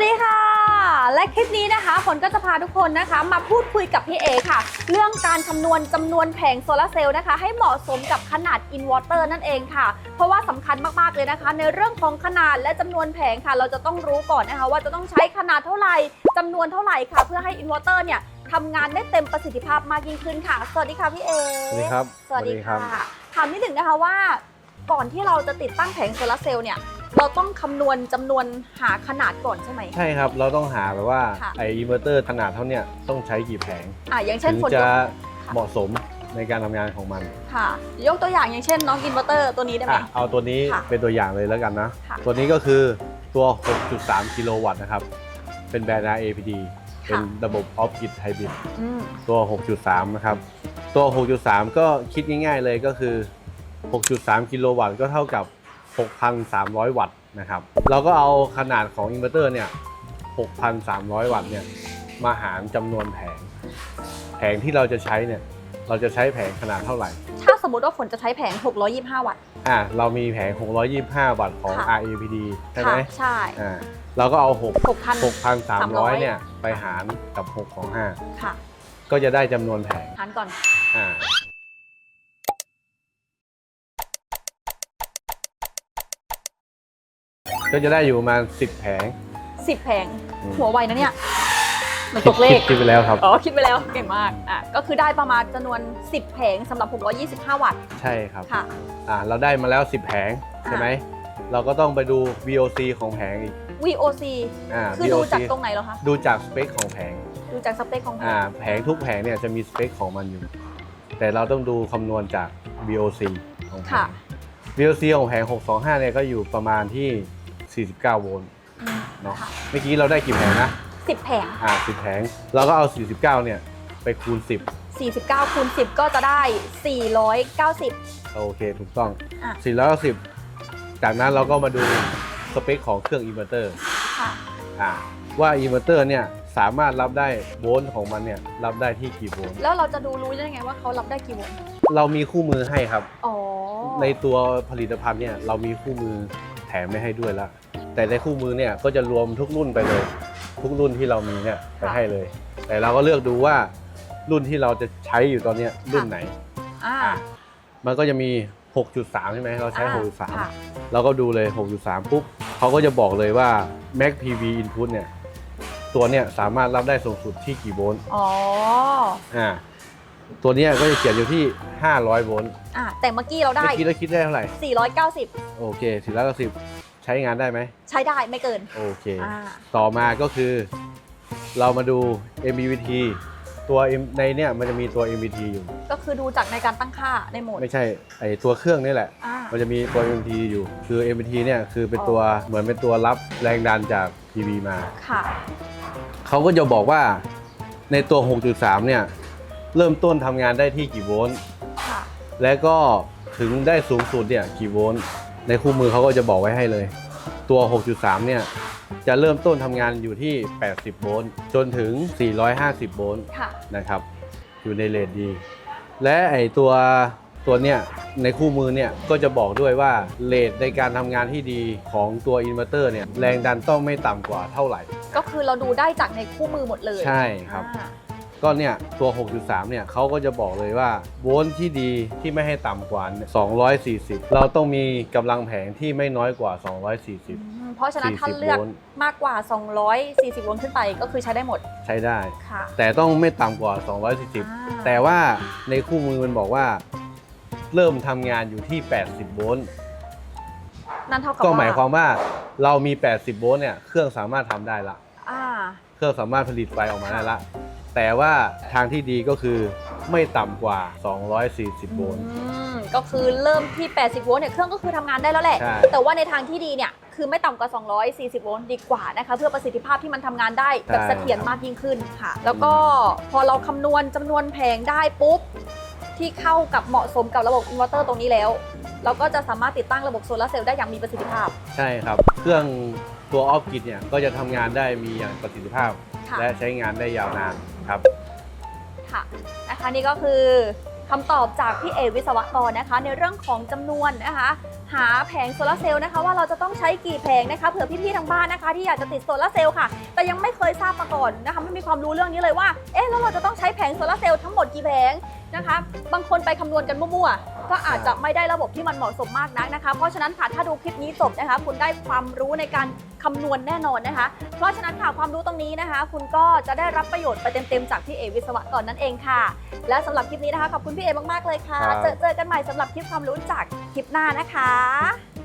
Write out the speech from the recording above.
วัสดีค่ะ และคลิปนี้นะคะฝนก็จะพาทุกคนนะคะ มาพูดคุยกับพี่เอค่ะ เรื่องการคำนวณจำนวนแผงโซลาร์เซลล์นะคะ ให้เหมาะสมกับขนาดอินเวอร์เตอร์นั่นเองค่ะ เพราะว่าสำคัญมากๆเลยนะคะ ในเรื่องของขนาดและจำนวนแผงค่ะ เราจะต้องรู้ก่อนนะคะ ว่าจะต้องใช้ขนาดเท่าไหร่จำนวนเท่าไหร่ค่ะ เพื่อให้อินเวอร์เตอร์เนี่ยทำงานได้เต็มประสิทธิภาพมากยิ่งขึ้นค่ะ สวัสดีค่ะพี่เอสวัสดีครับ สวัสดีครัค่ะถามนิดหนึ่งนะคะว่า ก่อนที่เราจะติดตั้งแผงโซลาร์เซลล์เนี่ย เราต้องคำนวณจำนวนหาขนาดก่อนใช่ไหม ใช่ครับ เราต้องหาแบบว่าค่ะ ไออินเวอร์เตอร์ขนาดเท่าเนี้ยต้องใช้กี่แผง อะอย่างเช่ถึนงฝนจะยกเหมาะสมในการทำงานของมัน ค่ะ ยกตัวอย่างอย่างเช่นน้องอินเวอร์เตอร์ตัวนี้ได้ไหม อะเอาตัวนี้ค่ะเป็นตัวอย่างเลยแล้วกันนะ ค่ะตัวนี้ก็คือตัว 6.3 กิโลวัตต์นะครับ เป็นแบรนด์ APD เป็นระบบออฟกิ d ไฮบริดอืมตัว 6.3 นะครับ ตัว 6.3 ก็คิดง่ายๆเลยก็คือ 6.3 กิโลวัตต์ก็เท่ากับ 6,300 วัตต์นะครับ เราก็เอาขนาดของอินเวอร์เตอร์เนี่ย 6,300 วัตต์เนี่ย มาหารจำนวนแผง แผงที่เราจะใช้เนี่ย เราจะใช้แผงขนาดเท่าไหร่ ถ้าสมมติว่าฝนจะใช้แผง 625 วัตต์ อ่า เรามีแผง 625 วัตต์ของ ค่ะ RAPD ใช่ไหมค่ะใช่ อ่า เราก็เอา 6 6,000 6,300 เนี่ย ไปหารกับ 6 ของ ค่ะ5 ก็จะได้จำนวนแผงหารก่อน อ่า ก็จะได้อยู่ประมาณ10แผง10แผงอืม หัวไวนะเนี่ยเหมันตกเลข คิดไปแล้วครับ อ๋อ คิดไปแล้วเก่งมากอะก็คือได้ประมาณจำนวน 10 แผงสำหรับ 625 วัตต์ใช่ครับ ค่ะ อ่าเราได้มาแล้ว 10 แผงใช่ไหม เราก็ต้องไปดู VOC ของแผงอีก VOC อ่า คือดู VOC จากตรงไหนเหรอคะ ดูจากสเปคของแผง ดูจากสเปคของแผอ่าง แผงทุกแผงเนี่ยจะมีสเปคของมันอยู่ แต่เราต้องดูคำนวณจาก VOC ของแผค่ะ ง VOC ของแผง 625 เนี่ยก็อยู่ประมาณที่ 49 โวลต์อืมเนาะค่ะเมื่อกี้เราได้กี่แผงนะ 10 แผง อ่า10แผงเราก็เอา 49 เนี่ย ไปคูณ49คูณ10 ก็จะได้ 490 10โอเค ถูกต้อง อะ 490 จากนั้นเราก็มาดูสเปคของเครื่องอินเวอร์เตอร์ค่ะอ่าว่าอินเวอร์เตอร์เนี่ย สามารถรับได้โวลต์ของมันเนี่ย รับได้ที่กี่โวลต์แล้วเราจะดูรู้ได้ไงว่าเขารับได้กี่โวลต์เรามีคู่มือให้ครับ อ๋อในตัวผลิตภัณฑ์เนี่ย เรามีคู่มือ แถมไม่ให้ด้วยแล้วแต่ในคู่มือเนี่ยก็จะรวมทุกรุ่นไปเลย ทุกรุ่นที่เรามีเนี่ยไปให้เลย แต่เราก็เลือกดูว่ารุ่นที่เราจะใช้อยู่ตอนเนี้ยรุ่นไหนอ่าอะมันก็จะมี 6.3 ใช่ไหมเราใช้อ่า6.3ค่ะเราก็ดูเลย 6.3 ปุ๊บเขาก็จะบอกเลยว่า Max PV Input เนี่ย ตัวเนี่ยสามารถรับได้สูงสุดที่กี่โวลต์อ๋ออ่า ตัวเนี้ยก็จะเขียนอยู่ที่ 500 โวลต์อะแต่เมื่อกี้เราได้ เมื่อกี้เราคิดได้เท่าไหร่ 490 โอเคสี่ร้อยสิบใช้งานได้ไหม ใช้ได้ไม่เกิน โอเค อ่า ต่อมาก็คือ เรามาดู MPVT ตัว M ในเนี่ยมันจะมีตัว MPVT อยู่ ก็คือดูจากในการตั้งค่าในโหมดไม่ใช่ไอตัวเครื่องนี่แหละ อ่า มันจะมีตัว MPVT อยู่ คือ MPVT เนี่ยคือเป็นอ๋อตัวเหมือนเป็นตัวรับแรงดันจาก PV มา ค่ะ เขาก็จะบอกว่าในตัว 6.3 เนี่ย เริ่มต้นทำงานได้ที่กี่โวลต์ค่ะและก็ถึงได้สูงสุดเนี่ยกี่โวลต์ในคู่มือเขาก็จะบอกไว้ให้เลย ตัว 6.3 เนี่ยจะเริ่มต้นทำงานอยู่ที่ 80 โวลต์จนถึง 450 โวลต์ค่ะนะครับ อยู่ในเรทดี และไอตัวตัวเนี่ยในคู่มือเนี่ยก็จะบอกด้วยว่าเรทในการทำงานที่ดีของตัวอินเวอร์เตอร์เนี่ยแรงดันต้องไม่ต่ำกว่าเท่าไหร่ ก็คือเราดูได้จากในคู่มือหมดเลยใช่ครับ อ่า ก็เนี่ยตัว 6.3 เนี่ยเขาก็จะบอกเลยว่าโวลต์ที่ดีที่ไม่ให้ต่ำกว่า 240 เราต้องมีกำลังแผงที่ไม่น้อยกว่าอื240มเพราะฉะนั้นถ้า40เลือกโวลต์ มากกว่า 240โวลต์ขึ้นไปก็คือใช้ได้หมดใช้ได้ ค่ะ แต่ต้องไม่ต่ำกว่า อ่า 240 แต่ว่าในคู่มือมันบอกว่า เริ่มทำงานอยู่ที่ 80 โวลต์ นั่นเท่ากับก็หมายความว่าเรามี 80 โวลต์เนี่ย เครื่องสามารถทำได้ละ อ่า เครื่องสามารถผลิตไฟออกมาได้ละ แต่ว่าทางที่ดีก็คือไม่ต่ำกว่า 240 โวลต์ อืมก็คือเริ่มที่ 80 โวลต์เนี่ยเครื่องก็คือทำงานได้แล้วแหละ ใช่ แต่ว่าในทางที่ดีเนี่ยคือไม่ต่ำกว่า 240 โวลต์ดีกว่านะคะ เพื่อประสิทธิภาพที่มันทำงานได้แบบใช่เสถียรมากยิ่งขึ้นค่ะ แล้วก็พอเราคำนวณจำนวนแผงได้ปุ๊บ ที่เข้ากับเหมาะสมกับระบบอินเวอร์เตอร์ตรงนี้แล้ว เราก็จะสามารถติดตั้งระบบโซลาร์เซลล์ได้อย่างมีประสิทธิภาพ ใช่ครับ เครื่องตัวออฟกิดเนี่ยก็จะทำงานได้มีอย่างประสิทธิภาพ ค่ะ และใช้งานได้ยาวนานครับ ค่ะนะคะนี่ก็คือคำตอบจากพี่เอวิศวกรนะคะ ในเรื่องของจำนวนนะคะ หาแผงโซลาร์เซลล์นะคะว่าเราจะต้องใช้กี่แผงนะคะเผื่อพี่ๆทางบ้านนะคะ ที่อยากจะติดโซลาร์เซลล์ค่ะ แต่ยังไม่เคยทราบมาก่อนนะคะไม่มีความรู้เรื่องนี้เลยว่าเอ๊ะแล้วเราจะต้องใช้แผงโซลาร์เซลล์ทั้งหมดกี่แผงนะคะ บางคนไปคำนวณกันมั่วๆ ก็อาจจะไม่ได้ระบบที่มันเหมาะสมมากนักนะคะ เพราะฉะนั้นค่ะถ้าดูคลิปนี้จบนะคะ คุณได้ความรู้ในการคำนวณแน่นอนนะคะ เพราะฉะนั้นค่ะความรู้ตรงนี้นะคะ คุณก็จะได้รับประโยชน์ไปเต็มๆจากพี่เอวิศวกรนั่นเองค่ะ และสำหรับคลิปนี้นะคะขอบคุณพี่เอมากๆเลยค่ะ ครับ เจอเจอกันใหม่สำหรับคลิปความรู้จากคลิปหน้านะคะ